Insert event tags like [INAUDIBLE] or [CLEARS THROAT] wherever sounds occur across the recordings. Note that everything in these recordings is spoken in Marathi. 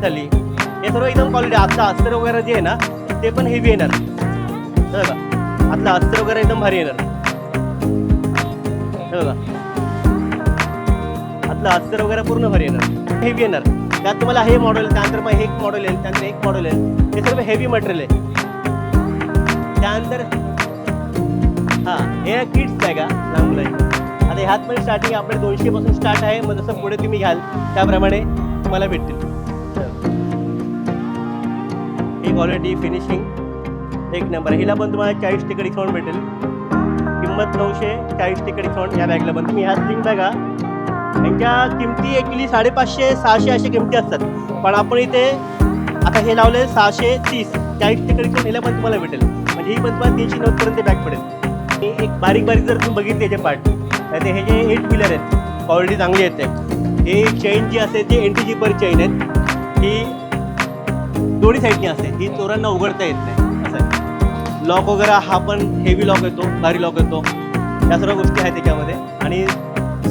झाली. हे सर्व एकदम क्वालिटी आता अस्तर वगैरे जे आहे ना ते पण हेवी येणार. बघा. आतलं अस्तर वगैरे एकदम भारी येणार. बघा. आतलं अस्तर वगैरे पूर्ण भारी येणार. हेवी येणार. त्यात तुम्हाला हे मॉडेल त्यानंतर मग एक मॉडेल येईल त्यानंतर एक मॉडेल येईल हे सर्व हेवी मटेरियल आहे. त्यानंतर हां हे किट्स आहे का? लहान मुलांची आता ह्यात पण स्टार्टिंग आपल्या दोनशे पासून स्टार्ट आहे. मग जसं पुढे तुम्ही घ्याल त्याप्रमाणे तुम्हाला भेटतील. ही क्वालिटी फिनिशिंग एक नंबर हिला पण तुम्हाला चाळीस टिकट डिस्काउंट भेटेल. किंमत नऊशे चाळीस टिकट डिस्काउंट या बॅगला पण. तुम्ही ह्याच लिंक बघा त्यांच्या किमती ॲक्च्युली साडेपाचशे सहाशे अशा किमती असतात. पण आपण इथे आता हे लावले सहाशे तीस. चाळीस टिकट डिस्काउंट हिला पण तुम्हाला भेटेल. म्हणजे ही पण तुम्हाला तीनशे नव्वदपर्यंत बॅग पडेल. हे एक बारीक बारीक जर तुम्ही बघितले याचे पार्ट तर ते हे जे एट व्हीलर आहेत क्वालिटी चांगली येते हे चेन जी असते ती एंटी पर चेन आहेत. ही दोन्ही साईडनी असते. ही चोरांना उघडता येत नाही. असं आहे. लॉक वगैरे हा पण हेवी लॉक येतो भारी लॉक येतो. या सर्व गोष्टी आहेत त्याच्यामध्ये. आणि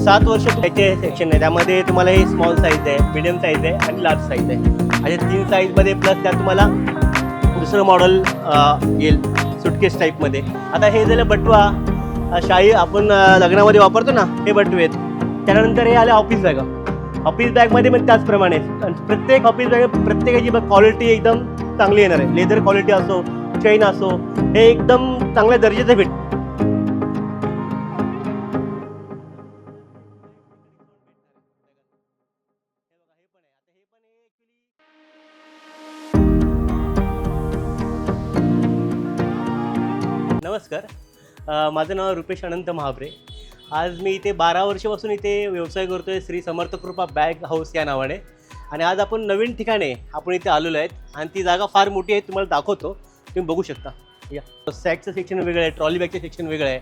सात वर्ष त्याचे सेक्शन आहे त्यामध्ये तुम्हाला हे स्मॉल साईज आहे मिडियम साईज आहे आणि लार्ज साईज आहे. आणि तीन साईजमध्ये प्लस त्यात तुम्हाला दुसरं मॉडेल येईल. सुटकेस टाईपमध्ये आता हे झालं बटवा. शाही आपण लग्नामध्ये वापरतो ना हे बटवे आहेत त्यानंतर हे आले ऑफिस बॅग ऑफिस बॅगमध्ये पण त्याचप्रमाणे. प्रत्येक ऑफिस बॅग प्रत्येकाची क्वालिटी एकदम चांगली येणार आहे. लेदर क्वालिटी असो चैन असो हे एकदम चांगल्या दर्जाचं भेट नमस्कार. माझं नाव रुपेश अनंत महाबरे. आज मी इथे बारा वर्षापासून इथे व्यवसाय करतो आहे श्री समर्थ कृपा बॅग हाऊस या नावाने. आणि आज आपण नवीन ठिकाणी आपण इथे आलेलो आहेत. आणि ती जागा फार मोठी आहे तुम्हाला दाखवतो. तुम्ही बघू शकता. या. सॅकचं सेक्शन वेगळं आहे ट्रॉली बॅगचं सेक्शन वेगळं आहे.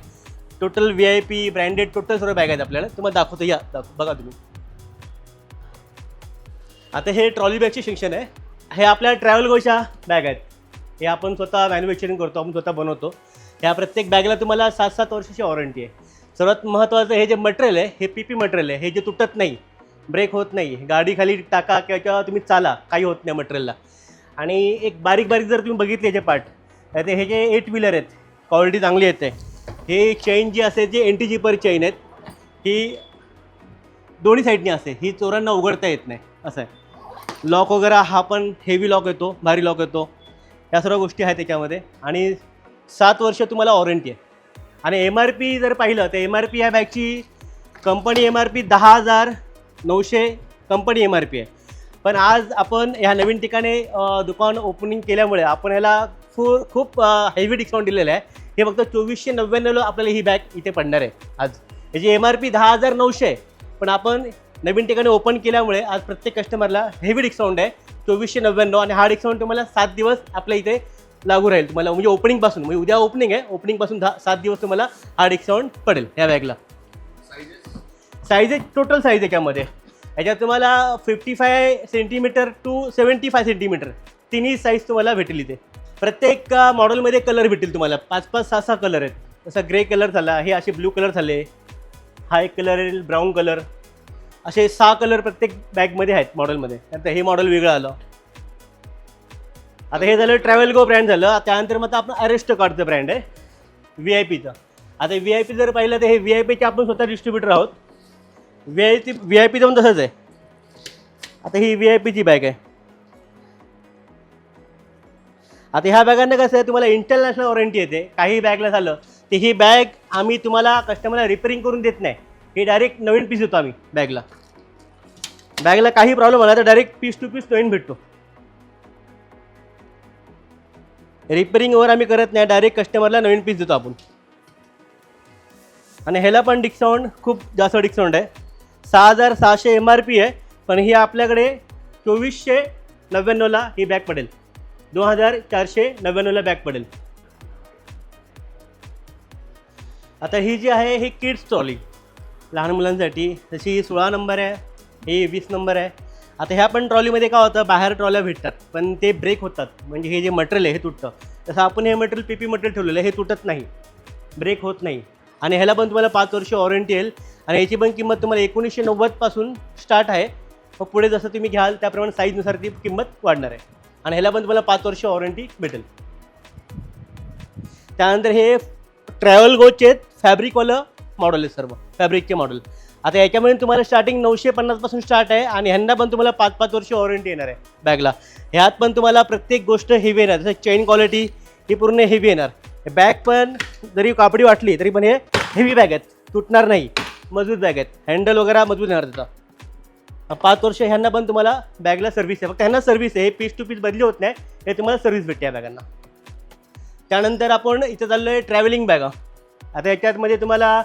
Total V I P branded total सर्व बॅग आहेत आपल्याला तुम्हाला दाखवतो या. दाख- बघा तुम्ही. आता हे ट्रॉली बॅगचे सेक्शन आहे. हे आपल्या ट्रॅव्हल गोच्या बॅग आहेत. हे आपण स्वतः मॅन्युफॅक्चरिंग करतो आपण स्वतः बनवतो. ह्या प्रत्येक बॅगला तुम्हाला सात सात वर्षाची वॉरंटी आहे. सर्वात महत्त्वाचं हे जे मटेरियल आहे हे पी पी मटेरियल आहे. हे जे तुटत नाही ब्रेक होत नाही गाडी खाली टाका किंवा तुम्ही चाला काही होत नाही मटेरियलला आणि एक बारीक बारीक जर तुम्ही बघितले जे पार्ट तर ते हे जे एट व्हीलर आहेत क्वालिटी चांगली येते. हे चेन जी असते जे एंटी जीपर चेन आहेत ही दोन्ही साईडनी असते ही चोरांना उघडता येत नाही असं आहे. लॉक वगैरे हा पण हेवी लॉक येतो भारी लॉक येतो. या सर्व गोष्टी आहेत त्याच्यामध्ये. आणि सात वर्ष तुम्हाला वॉरंटी आहे. आणि एम आर पी जर पाहिलं तर एम आर पी या बॅगची कंपनी एम आर पी दहा हजार नऊशे कंपनी एम आर पी आहे. पण आज आपण ह्या नवीन ठिकाणी दुकान ओपनिंग केल्यामुळे आपण ह्याला फू खूप हेवी डिस्काउंट दिलेलं आहे. हे फक्त चोवीसशे नव्याण्णवला आपल्याला ही बॅग इथे पडणार आहे आज. याची एम आर पी दहा हजार नऊशे आहे पण आपण नवीन ठिकाणी ओपन केल्यामुळे आज प्रत्येक कस्टमरला हेवी डिस्काउंट आहे. चोवीसशे नव्याण्णव आणि हा डिस्काउंट तुम्हाला सात दिवस आपल्या इथे लागू राहील तुम्हाला. म्हणजे ओपनिंगपासून म्हणजे उद्या ओपनिंग आहे. ओपनिंगपासून दहा सात दिवस तुम्हाला हा डिस्काउंट पडेल या बॅगला साईज आहे? टोटल साईज आहे त्यामध्ये. याच्यात तुम्हाला fifty five centimetre to seventy five centimetre तिन्ही साईज तुम्हाला भेटेल इथे. प्रत्येक मॉडेलमध्ये कलर भेटेल तुम्हाला. पाच पाच सहा सहा कलर आहेत. जसं ग्रे कलर झाला हे असे ब्लू कलर झाले. हा एक कलर येईल ब्राऊन कलर असे सहा कलर प्रत्येक बॅगमध्ये आहेत मॉडेलमध्ये त्यानंतर हे मॉडेल वेगळं आलं. आता हे झालं ट्रॅव्हल गो ब्रँड झालं. त्यानंतर मग आता आपण अरेस्ट कार्डचं ब्रँड आहे. व्ही आय पीचं आता व्ही आय पी जर पाहिलं तर हे व्ही आय पीचे आपण स्वतः डिस्ट्रीब्युटर आहोत. V I P V I P जाऊन तसंच आहे. आता ही व्ही आय पीची बॅग आहे. आता ह्या बॅगांना कसं आहे तुम्हाला इंटरनॅशनल वॉरंटी येते. काही बॅगला झालं तर ही बॅग आम्ही तुम्हाला कस्टमरला रिपेअरिंग करून देत नाही. ही डायरेक्ट नवीन पीस देतो आम्ही बॅगला बॅगला काही प्रॉब्लेम आला तर डायरेक्ट पीस टू पीस नवीन भेटतो. रिपेरिंगवर आम्ही करत नाही डायरेक्ट कस्टमरला नवीन पीस देतो आपण. आणि ह्याला पण डिस्काउंट खूप जास्त डिस्काउंट आहे. सहा हजार सहाशे एम आर पी आहे पण ही आपल्याकडे चोवीसशे नव्याण्णवला ही बॅग पडेल. दोन हजार चारशे नव्याण्णवला बॅग पडेल. आता ही जी आहे ही किड्स ट्रॉली लहान मुलांसाठी तशी ही सोळा नंबर आहे ही वीस नंबर आहे. आता ह्या पण ट्रॉलीमध्ये काय होतं बाहेर ट्रॉल्या भेटतात पण ते ब्रेक होतात. म्हणजे हे जे मटेरियल आहे हे तुटतं. तसं आपण हे मटेरियल पीपी मटेरियल ठेवलेलं आहे हे तुटत नाही. ब्रेक होत नाही. आणि ह्याला पण तुम्हाला पाच वर्ष वॉरंटी येईल. आणि याची पण किंमत तुम्हाला एकोणीसशे नव्वदपासून स्टार्ट आहे. मग पुढे जसं तुम्ही घ्याल त्याप्रमाणे साईजनुसार ती किंमत वाढणार आहे. आणि ह्याला पण तुम्हाला पाच वर्ष वॉरंटी भेटेल. त्यानंतर हे ट्रॅव्हल गोचे आहेत फॅब्रिकवालं मॉडेल आहे सर्व. फॅब्रिकचे मॉडेल आता याच्यामध्ये तुम्हाला स्टार्टिंग नऊशे पन्नासपासून स्टार्ट आहे आणि ह्यांना पण तुम्हाला पाच पाच वर्ष वॉरंटी येणार आहे. बॅगला ह्यात पण तुम्हाला प्रत्येक गोष्ट हेवी येणार. जसं चेन क्वालिटी ही पूर्ण हेवी येणार. बॅग पण जरी कापडी वाटली तरी पण हे हेवी बॅग आहेत. तुटणार नाही. मजबूत बॅग आहेत. हँडल वगैरे मजबूत येणार त्याचा. पाच वर्ष ह्यांना पण तुम्हाला बॅगला सर्व्हिस आहे. फक्त ह्यांना सर्व्हिस आहे. हे पीस टू पीस बदली होत नाही. हे तुम्हाला सर्व्हिस भेटते या बॅगांना त्यानंतर आपण इथं चाललो आहे ट्रॅव्हलिंग बॅगा आता याच्यातमध्ये तुम्हाला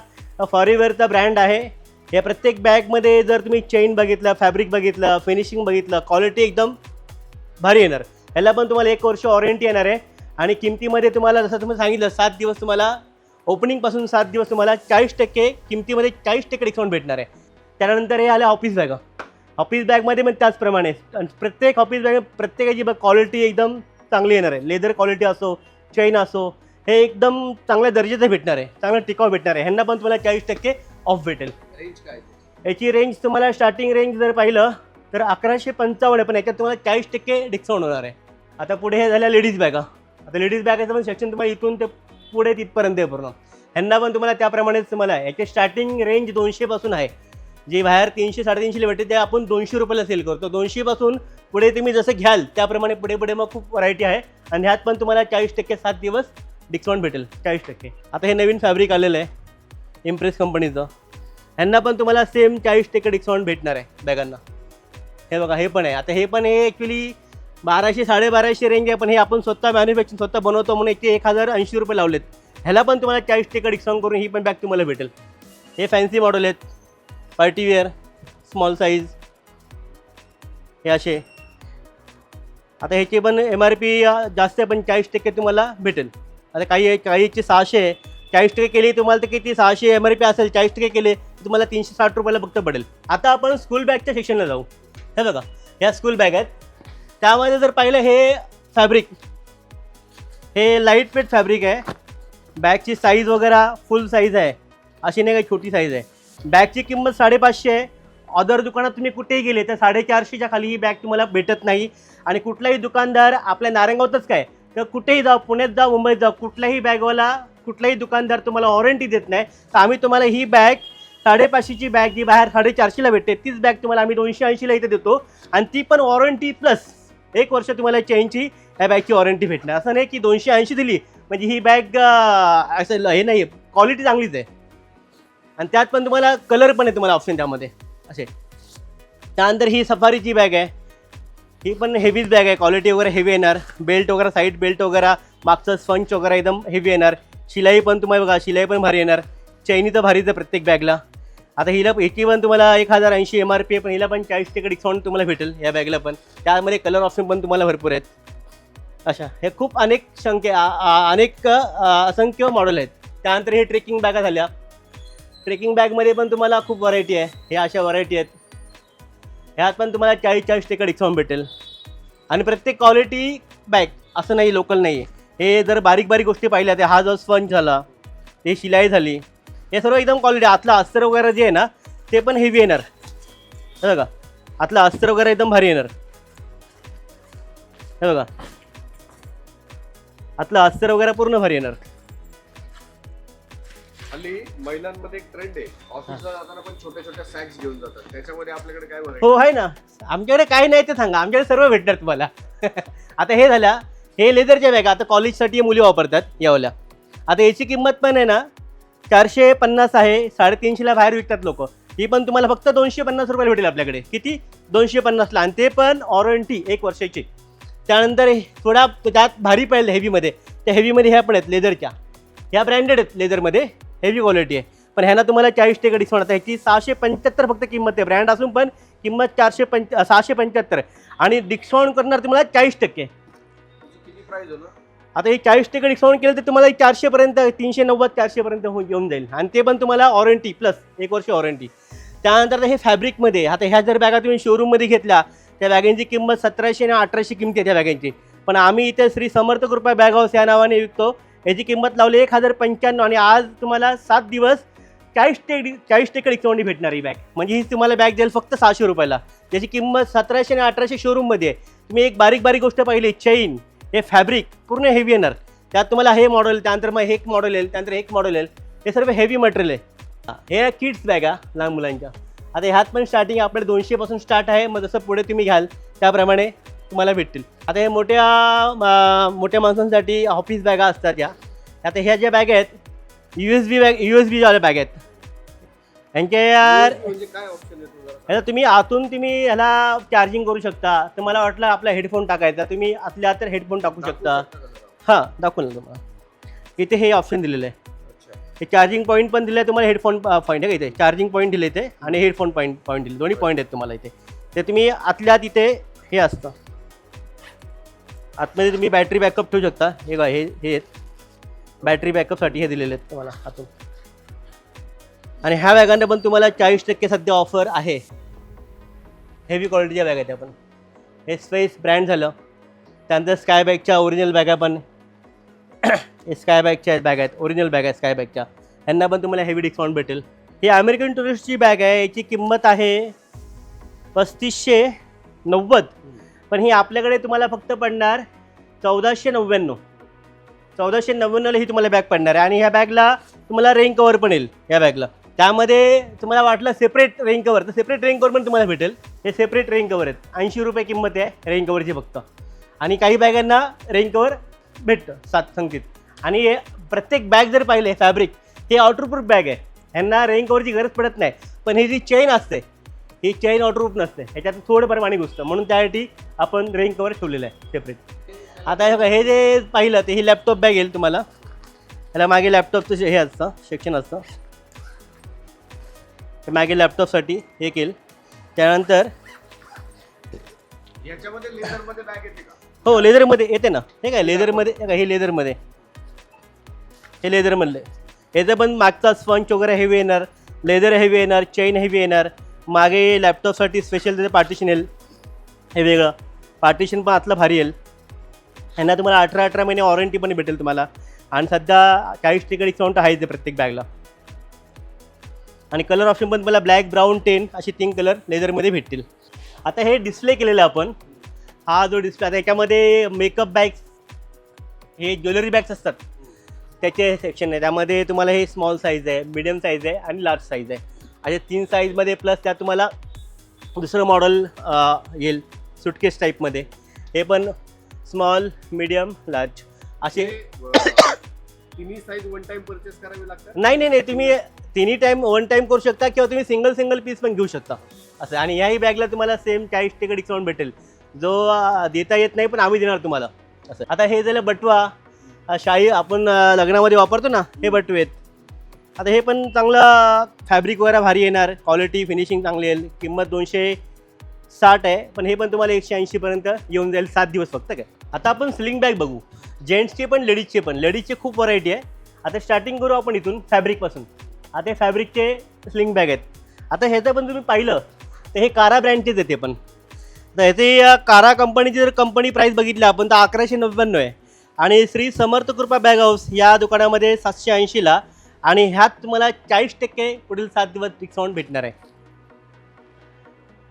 फॉरीवेअरचा ब्रँड आहे. या प्रत्येक बॅगमध्ये जर तुम्ही चेन बघितलं फॅब्रिक बघितलं फिनिशिंग बघितलं क्वालिटी एकदम भारी येणार. ह्याला पण तुम्हाला एक वर्ष वॉरंटी येणार आहे. आणि किमतीमध्ये तुम्हाला जसं तुम्ही सांगितलं सात दिवस तुम्हाला ओपनिंगपासून सात दिवस तुम्हाला चाळीस टक्के किमतीमध्ये चाळीस टक्के डिस्काउंट भेटणार आहे. त्यानंतर हे आलं ऑफिस बॅगा ऑफिस बॅगमध्ये पण त्याचप्रमाणे प्रत्येक ऑफिस बॅग प्रत्येकाची बघ क्वालिटी एकदम चांगली येणार आहे. लेदर क्वालिटी असो चैन असो हे एकदम चांगल्या दर्जाचं भेटणार आहे. चांगलं टिकाऊ भेटणार आहे. ह्यांना पण तुम्हाला चाळीस टक्के ऑफ भेटेल. याची रेंज तुम्हाला स्टार्टिंग रेंज जर पाहिलं तर अकराशे पंचावन्न आहे पण याच्यात तुम्हाला चाळीस टक्के डिस्काउंट होणार आहे. आता पुढे हे झाल्या लेडीज बॅगा आता लेडीज बॅगाचं पण सेक्शन तुम्हाला इथून ते पुढे तिथपर्यंत आहे पूर्ण. ह्यांना पण तुम्हाला त्याप्रमाणेच तुम्हाला आहे. याची स्टार्टिंग रेंज दोनशेपासून आहे. जे बाहेर तीनशे साडेतीनशेला भेटते ते आपण दोनशे रुपयाला सेल करतो. दोनशेपासून पुढे तुम्ही जसं घ्याल त्याप्रमाणे पुढे पुढे मग खूप व्हरायटी आहे. आणि ह्यात पण तुम्हाला चाळीस टक्के सात दिवस डिस्काउंट भेटेल. चाळीस टक्के. आता हे नवीन फॅब्रिक आलेलं आहे. इम्प्रेस कंपनीचं ह्यांना पण तुम्हाला सेम चाळीस टक्के डिस्काउंट भेटणार आहे बॅगांना. हे बघा हे पण आहे. आता हे पण हे ॲक्च्युली बाराशे साडेबाराशे रेंज आहे पण हे आपण स्वतः मॅन्युफॅक्चरिंग स्वतः बनवतो म्हणून एकशे एक हजार ऐंशी रुपये लावलेत. ह्याला पण तुम्हाला चाळीस टक्के डिस्काउंट करून ही पण बॅग तुम्हाला भेटेल. हे फॅन्सी मॉडेल आहेत. पार्टीवेअर स्मॉल साईज हे असे. आता ह्याची पण एम आर पी जास्त आहे पण चाळीस टक्के तुम्हाला भेटेल. आता काही काहीचे सहाशे आहे. चाळीस टक्के केली तुम्हाला तर किती? सहाशे एम आर पी असेल चाळीस टक्के केले तर तुम्हाला तीनशे साठ रुपयाला फक्त पडेल. आता आपण स्कूल बॅगच्या सेक्शनला जाऊ. हे बघा ह्या स्कूल बॅग आहेत. त्यामध्ये जर पाहिलं हे फॅब्रिक हे लाइट वेट फॅब्रिक आहे. बॅगची साईज वगैरे फुल साईज आहे. अशी नाही काही छोटी साईज आहे. बॅगची किंमत साडेपाचशे आहे. अदर दुकानात तुम्ही कुठेही गेले तर साडेचारशेच्या खाली ही बॅग तुम्हाला भेटत नाही. आणि कुठलाही दुकानदार आपल्या नारंगावतच काय तर कुठेही जा पुण्यात जा मुंबईत जा कुठल्याही बॅगवाला कुठलाही दुकानदार तुम्हाला वॉरंटी देत नाही तर आम्ही तुम्हाला ही बॅग साडेपाचशेची बॅग जी बाहेर साडेचारशेला भेटते तीच बॅग तुम्हाला आम्ही दोनशे ऐंशीला इथे देतो. आणि ती पण वॉरंटी प्लस एक वर्ष तुम्हाला चेनची ह्या बॅगची वॉरंटी भेटणार. असं नाही की दोनशे ऐंशी दिली म्हणजे ही बॅग असं ल- हे नाही क्वालिटी चांगलीच आहे. आणि त्यात पण तुम्हाला कलर पण आहे तुम्हाला ऑप्शन त्यामध्ये. असे. त्यानंतर ही सफारीची बॅग आहे. ही पण हेवीच बॅग आहे क्वालिटी वगैरे हेवी येणार. बेल्ट वगैरे साईड बेल्ट वगैरे मागचं स्पंच वगैरे एकदम हेवी येणार. शिलाई पण तुम्हाला बघा शिलाई पण भारी येणार. चैनी तर भारीच आहे प्रत्येक बॅगला आता हिला याची पण तुम्हाला एक हजार ऐंशी एम आर पी आहे पण हिला पण चाळीस टक्के डिस्काउंट तुम्हाला भेटेल या बॅगला पण. त्यामध्ये कलर ऑप्शन पण तुम्हाला भरपूर आहेत. अशा हे खूप अनेक संख्या आ- अनेक असंख्य मॉडेल आहेत. त्यानंतर हे ट्रेकिंग बॅगा झाल्या. ट्रेकिंग बॅगमध्ये पण तुम्हाला खूप व्हरायटी आहे. हे अशा व्हरायटी आहेत. ह्यात पण तुम्हाला चाळीस चाळीस टक्के डिस्काउंट भेटेल. आणि प्रत्येक क्वालिटी बॅग असं नाही लोकल नाही आहे हे जर बारीक बारीक गोष्टी पाहिल्या तर हा जो स्पंज झाला हे शिलाई झाली हे सर्व एकदम क्वालिटी आतलं अस्तर वगैरे जे आहे ना ते पण हेवी येणार. हे बघा आतलं अस्तर वगैरे एकदम भारी येणार. हे बघा आतलं अस्तर वगैरे पूर्ण भारी येणार. हल्ली महिलांमध्ये एक ट्रेंड आहे. ऑफिसला जाताना पण छोट्या छोट्या सॅक्स घेऊन जातात. त्याच्यामध्ये आपल्याकडे काय हो आहे ना. आमच्याकडे काही नाही ते सांगा. आमच्याकडे सर्व भेटणार तुम्हाला. [LAUGHS] आता हे झाल्या हे लेदरच्या बॅगा आता कॉलेजसाठी मुली वापरतात यावल्या. आता याची किंमत पण आहे ना चारशे पन्नास आहे साडेतीनशेला बाहेर विकतात लोक. ही पण तुम्हाला फक्त दोनशे पन्नास रुपयाला भेटेल आपल्याकडे. किती? दोनशे पन्नासला. आणि ते पण वॉरंटी एक वर्षाची. त्यानंतर हे थोडा त्यात भारी पडेल हेवीमध्ये त्या हेवीमध्ये ह्या पण आहेत लेदरच्या ह्या ब्रँडेड आहेत लेदरमध्ये हेवी क्वालिटी आहे. पण ह्यांना तुम्हाला चाळीस टक्के डिस्काउंट आता ह्याची सहाशे पंच्याहत्तर फक्त किंमत आहे. ब्रँड असून पण किंमत चारशे पंच सहाशे पंच्याहत्तर. आणि डिस्काउंट करणार तुम्हाला चाळीस टक्के. प्राइस आता हे चाळीस टक्के डिस्काउंट केलं तर तुम्हाला चारशेपर्यंत तीनशे नव्वद चारशेपर्यंत होऊन येऊन जाईल. आणि ते पण तुम्हाला वॉरंटी प्लस एक वर्ष वॉरंटी त्यानंतर हे फॅब्रिकमध्ये आता ह्या जर बॅगा तुम्ही शोरूममध्ये घेतल्या त्या बॅगांची किंमत सतराशे आणि अठराशे किमती आहे त्या बॅगांची. पण आम्ही इथे श्री समर्थ कृपा बॅग हाऊस या नावाने विकतो. याची किंमत लावली एक हजार पंच्याण्णव आणि आज तुम्हाला सात दिवस चाळीस टक्के चाळीस टक्के डिस्काउंट भेटणार ही बॅग. म्हणजे ही तुम्हाला बॅग जाईल फक्त सहाशे रुपयाला. त्याची किंमत सतराशे आणि अठराशे शोरूममध्ये आहे. तुम्ही एक बारीक बारीक गोष्ट पाहिली चैन हे फॅब्रिक पूर्ण हेवी येणार. त्यात तुम्हाला हे मॉडेल त्यानंतर मग हे एक मॉडेल येईल त्यानंतर एक मॉडेल येईल. हे सर्व हेवी मटेरियल आहे. हे किड्स बॅग आहे लहान मुलांच्या. आता ह्यात पण स्टार्टिंग आपल्या दोनशेपासून स्टार्ट आहे. मग जसं पुढे तुम्ही घ्याल त्याप्रमाणे तुम्हाला भेटतील. आता हे मोठ्या मोठ्या माणसांसाठी ऑफिस बॅगा असतात या. आता ह्या ज्या बॅग आहेत U S B bag U S बीवाल्या bag आहेत. यांच्या यार. म्हणजे काय ऑप्शन आहे तुझा ह्याला तुम्ही आतून तुम्ही ह्याला चार्जिंग करू शकता. तुम्हाला वाटलं आपला हेडफोन टाकायचा. तुम्ही आतल्या आत हेडफोन टाकू शकता. हां दाखवून ना तुम्हाला. इथे हे ऑप्शन दिलेलं आहे. अच्छा. हे चार्जिंग पॉईंट पण दिलं आहे तुम्हाला हेडफोन पॉईंट आहे का इथे? चार्जिंग पॉईंट दिले इथे आणि हेडफोन पॉईंट पॉईंट दिले दोन्ही पॉईंट आहेत तुम्हाला इथे. ते तुम्ही आतल्या आत इथे हे असतं. आतमध्ये तुम्ही बॅटरी बॅकअप ठेवू शकता. हे बघा हे हे आहेत. बॅटरी बॅकअपसाठी हे दिलेले आहेत तुम्हाला आतून. आणि ह्या बॅगांना पण तुम्हाला चाळीस टक्के सध्या ऑफर आहे. हेवी क्वालिटीच्या बॅग आहेत त्या पण. हे स्पेस ब्रँड झालं. त्यानंतर स्काय बॅगच्या ओरिजिनल बॅगा पण. [CLEARS THROAT] हे स्काय बॅगच्या बॅग आहेत. ओरिजिनल बॅग आहे स्काय बॅगच्या ह्यांना पण तुम्हाला हेवी डिस्काउंट भेटेल. ही अमेरिकन टुरिस्टची बॅग आहे. याची किंमत आहे पस्तीसशे नव्वद. पण ही आपल्याकडे तुम्हाला फक्त पडणार चौदाशे नव्याण्णव चौदाशे नव्याण्णवला ही तुम्हाला बॅग पडणार आहे. आणि ह्या बॅगला तुम्हाला रेन कवर पण येईल. या बॅगला त्यामध्ये तुम्हाला वाटलं सेपरेट रेन कवर तर सेपरेट रेन कवर पण तुम्हाला भेटेल. हे सेपरेट रेन कवर आहेत. ऐंशी रुपये किंमत आहे रेन कवरची फक्त. आणि काही बॅगांना रेन कवर भेटतं सात संगतीत आणि हे प्रत्येक बॅग जर पाहिले फॅब्रिक हे वॉटरप्रूफ बॅग आहे. ह्यांना रेन कवरची गरज पडत नाही. पण ही जी चेन असते ही चेन वॉटरप्रूफ नसते. ह्याच्यात थोडं प्रमाणे घुसतं. म्हणून त्यासाठी आपण रेन कवर ठेवलेलं आहे सेपरेट आता हे बघा, हे जे पाहिलं ते ही लॅपटॉप बॅग येईल तुम्हाला. ह्याला मागे लॅपटॉपचं हे असतं सेक्शन असतं. ते मागे लॅपटॉपसाठी हे केलं. त्यानंतर याच्यामध्ये लेदरमध्ये बॅग येते का? हो लेदरमध्ये येते ना. हे काय लेदरमध्ये? हे काय हे लेदरमध्ये. हे लेदरमधलं. याचं पण मागचा स्पंच वगैरे हेवी येणार. लेदर हेवी येणार चेन हेवी येणार. मागे लॅपटॉपसाठी स्पेशल त्याचं पार्टिशन येईल. हे वेगळं. पार्टिशन पण आतलं भारी येईल. ह्यांना तुम्हाला अठरा अठरा महिने वॉरंटी पण भेटेल तुम्हाला. आणि सध्या चाळीस टक्के डिस्काउंट आहे ते प्रत्येक बॅगला आणि कलर ऑप्शन पण तुम्हाला ब्लॅक ब्राऊन टेन असे तीन कलर लेदरमध्ये भेटतील. आता हे डिस्प्ले केलेलं आहे आपण हा जो डिस्प्ले आता याच्यामध्ये मेकअप बॅग्स हे ज्वेलरी बॅग्स असतात. त्याचे सेक्शन आहे. त्यामध्ये तुम्हाला हे स्मॉल साईज आहे मिडियम साईज आहे आणि लार्ज साईज आहे. असे तीन साईजमध्ये प्लस त्यात तुम्हाला दुसरं मॉडेल येईल सुटकेस टाईपमध्ये हे पण स्मॉल मिडियम लार्ज असे तिन्ही साईज वन टाइम परचेस करावी लागतात? नाही नाही नाही तुम्ही तिन्ही टाईम वन टाईम करू शकता किंवा तुम्ही सिंगल सिंगल पीस पण घेऊ शकता. असं आणि याही बॅगला तुम्हाला सेम चाळीस टक्के डिस्काउंट भेटेल. जो देता येत नाही पण आम्ही देणार तुम्हाला. असं. आता हे झालं बटवा. शाही आपण लग्नामध्ये वापरतो ना हे बटवे आहेत. आता हे पण चांगलं फॅब्रिक वगैरे भारी येणार. क्वालिटी फिनिशिंग चांगली येईल. किंमत दोनशे साठ आहे पण हे पण तुम्हाला एकशे ऐंशीपर्यंत येऊन जाईल सात दिवस फक्त काय. आता आपण स्लिंग बॅग बघू. जेंट्सचे पण लेडीजचे पण. लेडीजचे खूप व्हरायटी आहे. आता स्टार्टिंग करू आपण इथून फॅब्रिकपासून आता हे फॅब्रिकचे स्लिंग बॅग आहेत. आता ह्याचं पण तुम्ही पाहिलं तर हे कारा ब्रँडचेच येते पण. तर ह्याचे या कारा कंपनीची जर कंपनी प्राईस बघितली आपण तर अकराशे नव्याण्णव आहे. आणि श्री समर्थ कृपा बॅग हाऊस या दुकानामध्ये सातशे ऐंशीला आणि ह्यात तुम्हाला चाळीस टक्के पुढील सात दिवस डिस्काउंट भेटणार आहे.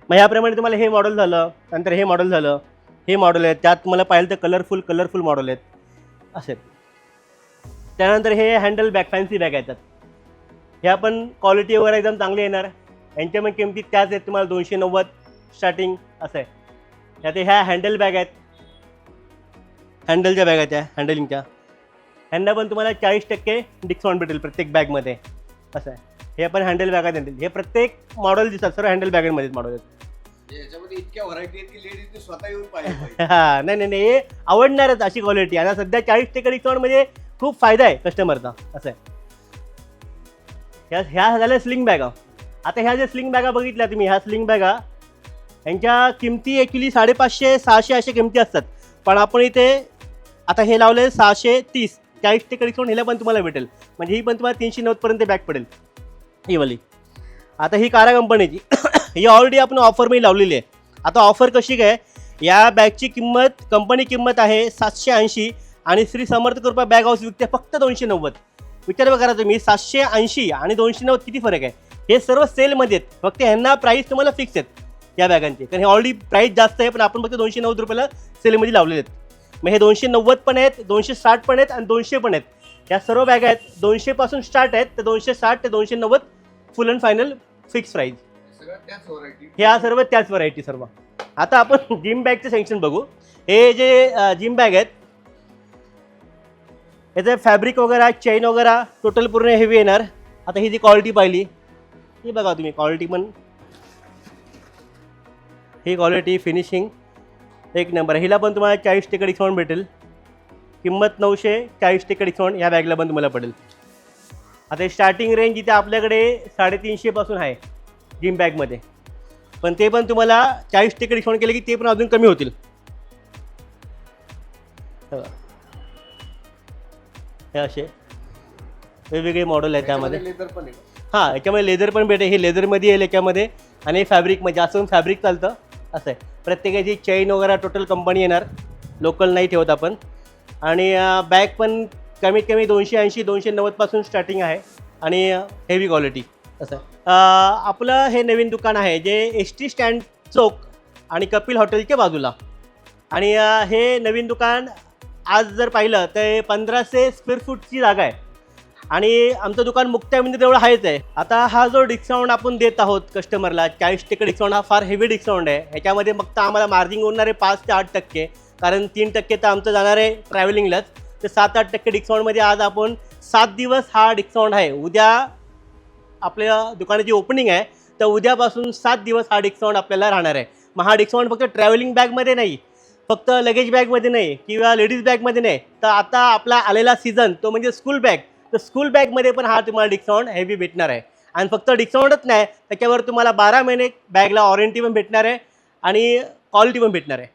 मग ह्याप्रमाणे तुम्हाला हे मॉडेल झालं नंतर हे मॉडेल झालं. हे मॉडेल आहेत. त्यात मला पाहिलं तर कलरफुल कलरफुल मॉडेल आहेत. असे. त्यानंतर हे हँडल बॅग फॅन्सी बॅग येतात. ह्या पण क्वालिटी वगैरे एकदम चांगली येणार. यांच्या पण किमती त्याच आहेत तुम्हाला दोनशे नव्वद स्टार्टिंग असं आहे. त्यात ह्या हँडल बॅग आहेत. हँडलच्या बॅग आहेत त्या हँडलिंगच्या ह्यांना पण तुम्हाला चाळीस टक्के डिस्काउंट भेटेल प्रत्येक बॅगमध्ये असं आहे. हे पण हँडल बॅग आहेत. हे प्रत्येक मॉडेल दिसतात. सर्व हँडल बॅगमध्येच मॉडेल आहेत. याच्यामध्ये इतक्या व्हरायटी आहेत की लेडीजने स्वतः येऊन [LAUGHS] पाहिजे. हा नाही नाही नाही. हे आवडणारच अशी क्वालिटी आणि सध्या चाळीस टक्के डिस्काउंट म्हणजे खूप फायदा आहे कस्टमरचा असं आहे. ह्या ह्या झाल्या स्लिंग बॅगा आता ह्या ज्या स्लिंग बॅगा बघितल्या तुम्ही ह्या स्लिंग बॅगा यांच्या किमती ॲक्च्युली साडेपाचशे सहाशे अशा किमती असतात. पण आपण इथे आता हे लावले सहाशे तीस. चाळीस टक्के डिस्काउंट ह्याला पण तुम्हाला भेटेल. म्हणजे ही पण तुम्हाला तीनशे नव्वदपर्यंत बॅग पडेल. ही वाली. आता ही कारा कंपनीची ही ऑलरेडी आपण ऑफरमध्ये लावलेली आहे. आता ऑफर कशी काय? या बॅगची किंमत कंपनी किंमत आहे सातशे ऐंशी आणि श्री समर्थ कृपा बॅग हाऊस विकते फक्त दोनशे नव्वद. विचार करा तुम्ही सातशे ऐंशी आणि दोनशे नव्वद किती फरक आहे? हे सर्व सेलमध्ये आहेत. फक्त ह्यांना प्राईस तुम्हाला फिक्स आहेत या बॅगांचे कारण हे ऑलरेडी प्राईस जास्त आहे पण आपण फक्त दोनशे नव्वद रुपयाला सेलमध्ये लावलेले आहेत. मग हे दोनशे नव्वद पण आहेत दोनशे साठ पण आहेत आणि दोनशे पण आहेत. या सर्व बॅग आहेत. दोनशेपासून स्टार्ट आहेत तर दोनशे साठ ते दोनशे नव्वद full and final fix price ह्या सर्व त्याच व्हरायटी सर्व. आता आपण जिम बॅगचे सेक्शन बघू. हे जे जिम बॅग आहेत याचं फॅब्रिक वगैरे चेन वगैरे टोटल पूर्ण हेवी येणार. आता ही जी क्वालिटी पाहिली ही बघा तुम्ही क्वालिटी पण. ही क्वालिटी फिनिशिंग एक नंबर हिला पण तुम्हाला चाळीस टक्के डिस्काउंट भेटेल. किंमत नऊशे चाळीस टक्के डिस्काउंट या बॅगला पण तुम्हाला पडेल. आता स्टार्टिंग रेंज इथे आपल्याकडे साडेतीनशेपासून आहे. जिम बॅगमध्ये पण ते पण तुम्हाला चाळीस टक्के डिस्काउंट केले की ते पण अजून कमी होतील. हे. हे असे वेगवेगळे मॉडेल आहेत त्यामध्ये. लेदर पण आहे. हां याच्यामध्ये लेदर पण भेटेल. हे लेदरमध्ये येईल याच्यामध्ये. आणि फॅब्रिकमध्ये जास्त करून फॅब्रिक चालतं. असं आहे. प्रत्येकाची चेन वगैरे टोटल कंपनी येणार. लोकल नाही ठेवत आपण. आणि बॅग पण कमीत कमी दोनशे ऐंशी दोनशे नव्वदपासून स्टार्टिंग आहे. आणि हेवी क्वालिटी तसं आहे. आपलं हे नवीन दुकान आहे जे एस टी स्टँड चौक आणि कपिल हॉटेलच्या बाजूला. आणि हे नवीन दुकान आज जर पाहिलं तर पंधराशे स्क्वेअर फूटची जागा आहे. आणि आमचं दुकान मुक्त्यामध्ये तेवढं आहेच आहे. आता हा जो डिस्काउंट आपण देत आहोत कस्टमरला चाळीस टक्के डिस्काउंट हा फार हेवी डिस्काउंट आहे. ह्याच्यामध्ये फक्त आम्हाला मार्जिन उरणार आहे पाच ते आठ टक्के. कारण तीन टक्के तर आमचं जाणार आहे ट्रॅव्हलिंगलाच तर सात आठ टक्के डिस्काउंटमध्ये आज आपण सात दिवस हा डिस्काउंट आहे. उद्या आपल्या दुकानाची ओपनिंग आहे तर उद्यापासून सात दिवस हा डिस्काउंट आपल्याला राहणार आहे. मग हा डिस्काउंट फक्त ट्रॅव्हलिंग बॅगमध्ये नाही फक्त लगेज बॅगमध्ये नाही किंवा लेडीज बॅगमध्ये नाही. तर आता आपला आलेला सीझन तो म्हणजे स्कूल बॅग तर स्कूल बॅगमध्ये पण हा तुम्हाला डिस्काउंट हेवी भेटणार आहे. आणि फक्त डिस्काउंटच नाही त्याच्यावर तुम्हाला बारा महिने बॅगला वॉरंटी पण भेटणार आहे आणि क्वालिटी पण भेटणार आहे.